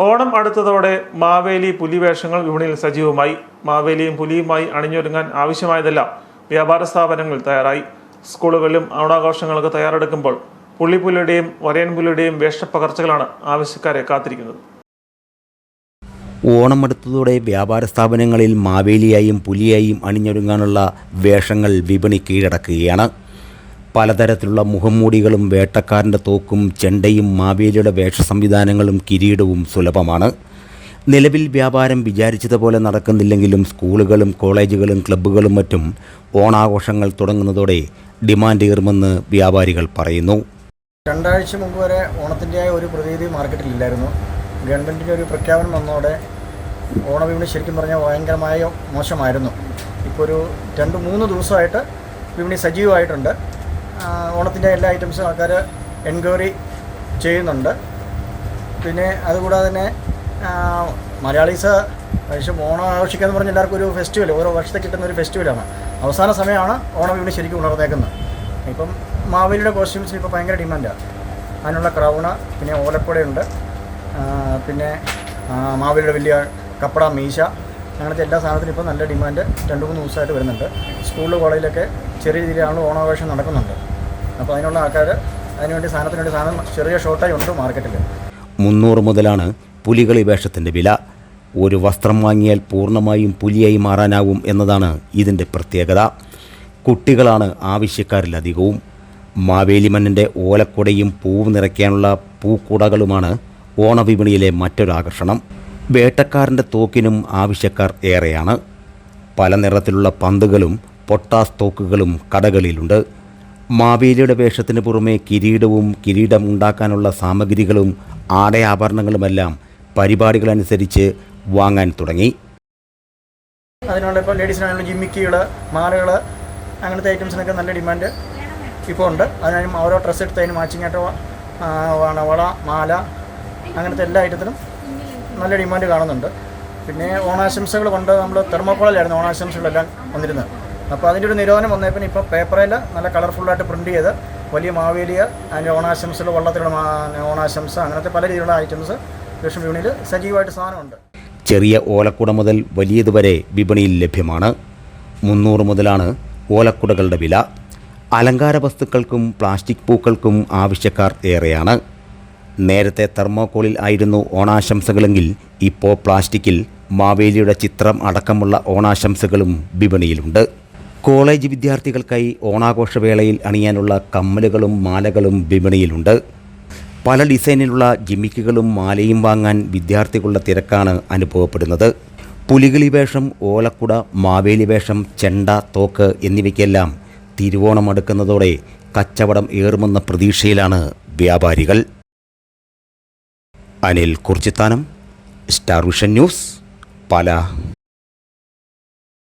ഓണം അടുത്തതോടെ മാവേലി പുലിവേഷങ്ങൾ വിപണിയിൽ സജീവമായി. മാവേലിയും പുലിയുമായി അണിഞ്ഞൊരുങ്ങാൻ ആവശ്യമായതെല്ലാം വ്യാപാര സ്ഥാപനങ്ങൾ തയ്യാറായി. സ്കൂളുകളിലും ഓണാഘോഷങ്ങൾക്ക് തയ്യാറെടുക്കുമ്പോൾ പുള്ളിപ്പുലിയുടെയും വരയൻപുലിയുടെയും വേഷപ്പകർച്ചകളാണ് ആവശ്യക്കാരെ കാത്തിരിക്കുന്നത്. ഓണം അടുത്തതോടെ വ്യാപാര സ്ഥാപനങ്ങളിൽ മാവേലിയായും പുലിയായും അണിഞ്ഞൊരുങ്ങാനുള്ള വേഷങ്ങൾ വിപണി കീഴടക്കുകയാണ്. പലതരത്തിലുള്ള മുഖംമൂടികളും വേട്ടക്കാരന്റെ തോക്കും ചെണ്ടയും മാവേലിയുടെ വേഷ സംവിധാനങ്ങളും കിരീടവും സുലഭമാണ്. നിലവിൽ വ്യാപാരം വിചാരിച്ചതുപോലെ നടക്കുന്നില്ലെങ്കിലും സ്കൂളുകളും കോളേജുകളും ക്ലബ്ബുകളും മറ്റും ഓണാഘോഷങ്ങൾ തുടങ്ങുന്നതോടെ ഡിമാൻഡ് ഏറുമെന്ന് വ്യാപാരികൾ പറയുന്നു. രണ്ടാഴ്ച മുമ്പ് വരെ ഓണത്തിന്റെ ഒരു പ്രതീതി മാർക്കറ്റിലില്ലായിരുന്നു. ഗവൺമെന്റിന്റെ ഒരു പ്രഖ്യാപനം വന്നതോടെ ഓണവിപണി ശരിക്കും പറഞ്ഞാൽ ഭയങ്കരമായ മോശമായിരുന്നു. ഇപ്പോൾ ഒരു രണ്ട് മൂന്ന് ദിവസമായിട്ട് വിപണി സജീവമായിട്ടുണ്ട്. ഓണത്തിന്റെ എല്ലാ ഐറ്റംസും ആൾക്കാർ എൻക്വയറി ചെയ്യുന്നുണ്ട്. പിന്നെ അതുകൂടാതെ തന്നെ മലയാളീസ് പക്ഷേ ഓണം ആഘോഷിക്കുക എന്ന് പറഞ്ഞാൽ എല്ലാവർക്കും ഒരു ഫെസ്റ്റിവൽ ഓരോ വർഷത്തെ കിട്ടുന്ന ഒരു ഫെസ്റ്റിവലാണ് അവസാന സമയമാണ് ഓണം ഇവിടെ ശരിക്കും ഉണർന്നേക്കുന്നത്. ഇപ്പം മാവേലിയുടെ കോസ്റ്റ്യൂംസിന് ഇപ്പോൾ ഭയങ്കര ഡിമാൻഡാണ് അതിനുള്ള ക്രൗണ് പിന്നെ ഓലക്കുടയുണ്ട് പിന്നെ മാവേലിയുടെ വലിയ കപ്പട മീശ അങ്ങനത്തെ എല്ലാ സാധനത്തിനും ഇപ്പോൾ നല്ല ഡിമാൻഡ് രണ്ട് മൂന്ന് ദിവസമായിട്ട് വരുന്നുണ്ട്. സ്കൂളിൽ കോളേജിലൊക്കെ ചെറിയ രീതിയിലാണ് ഓണാഘോഷം നടക്കുന്നുണ്ട്. അപ്പോൾ അതിനുള്ള ആൾക്കാർ അതിനുവേണ്ടി സാധനത്തിന് വേണ്ടി സാധനം ചെറിയ ഷോർട്ടായി ഉണ്ട് മാർക്കറ്റിൽ മുന്നൂറ് മുതലാണ് പുലികളി വേഷത്തിന്റെ വില. ഒരു വസ്ത്രം വാങ്ങിയാൽ പൂർണമായും പുലിയായി മാറാനാവും എന്നതാണ് ഇതിന്റെ പ്രത്യേകത. കുട്ടികളാണ് ആവശ്യക്കാരിലധികവും മാവേലിമന്നന്റെ ഓലക്കുടയും പൂവ് നിറയ്ക്കാനുള്ള പൂക്കുടകളുമാണ് ഓണവിപണിയിലെ മറ്റൊരാകർഷണം വേട്ടക്കാരന്റെ തോക്കിനും ആവശ്യക്കാർ ഏറെയാണ്. പല നിറത്തിലുള്ള പന്തുകളും പൊട്ടാസ് തോക്കുകളും കടകളിലുണ്ട്. മാവേലിയുടെ വേഷത്തിന് പുറമെ കിരീടവും കിരീടം ഉണ്ടാക്കാനുള്ള സാമഗ്രികളും ആടയാഭരണങ്ങളുമെല്ലാം പരിപാടികളനുസരിച്ച് വാങ്ങാൻ തുടങ്ങി. അതിനുള്ള ഇപ്പോൾ ലേഡീസിനാണെങ്കിൽ ജിമ്മിക്കുകൾ മാലകൾ അങ്ങനത്തെ ഐറ്റംസിനൊക്കെ നല്ല ഡിമാൻഡ് ഇപ്പോൾ ഉണ്ട്. അതിനും ഓരോ ഡ്രസ്സ് എടുത്തതിന് മാച്ചിങ് ആയിട്ട് വള മാല അങ്ങനത്തെ എല്ലാ ഐറ്റത്തിനും നല്ല ഡിമാൻഡ് കാണുന്നുണ്ട്. പിന്നെ ഓണാശംസകൾ കൊണ്ട് നമ്മൾ തെർമോക്കോളിലായിരുന്നു ഓണാശംസകളെല്ലാം വന്നിരുന്നത്. അപ്പോൾ അതിന്റെ ഒരു നിരോധനം വന്നേ പിന്നെ ഇപ്പോൾ പേപ്പറിൽ നല്ല കളർഫുള്ളായിട്ട് പ്രിന്റ് ചെയ്ത് വലിയ മാവേലിയ അതിന്റെ ഓണാശംസകൾ വള്ളത്തിലുള്ള ഓണാശംസ അങ്ങനത്തെ പല രീതിയിലുള്ള ഐറ്റംസ് ലക്ഷ്മി വിപണിയിൽ സജീവമായിട്ട് സാധനമുണ്ട്. ചെറിയ ഓലക്കുട മുതൽ വലിയതുവരെ വിപണിയിൽ ലഭ്യമാണ്. മുന്നൂറ് മുതലാണ് ഓലക്കുടകളുടെ വില. അലങ്കാര വസ്തുക്കൾക്കും പ്ലാസ്റ്റിക് പൂക്കൾക്കും ആവശ്യക്കാർ ഏറെയാണ്. നേരത്തെ തെർമോക്കോളിൽ ആയിരുന്നു ഓണാശംസകളെങ്കിൽ ഇപ്പോൾ പ്ലാസ്റ്റിക്കിൽ മാവേലിയുടെ ചിത്രം അടക്കമുള്ള ഓണാശംസകളും വിപണിയിലുണ്ട്. കോളേജ് വിദ്യാർത്ഥികൾക്കായി ഓണാഘോഷവേളയിൽ അണിയാനുള്ള കമ്മലുകളും മാലകളും വിപണിയിലുണ്ട്. പല ഡിസൈനിലുള്ള ജിമ്മിക്കുകളും മാലയും വാങ്ങാൻ വിദ്യാർത്ഥികളുടെ തിരക്കാണ് അനുഭവപ്പെടുന്നത്. പുലികളി വേഷം ഓലക്കുട മാവേലി വേഷം ചെണ്ട തോക്ക് എന്നിവയ്ക്കെല്ലാം തിരുവോണം അടുക്കുന്നതോടെ കച്ചവടം ഏറുമെന്ന പ്രതീക്ഷയിലാണ് വ്യാപാരികൾ. Anil Kurichithanam star vision news Pala.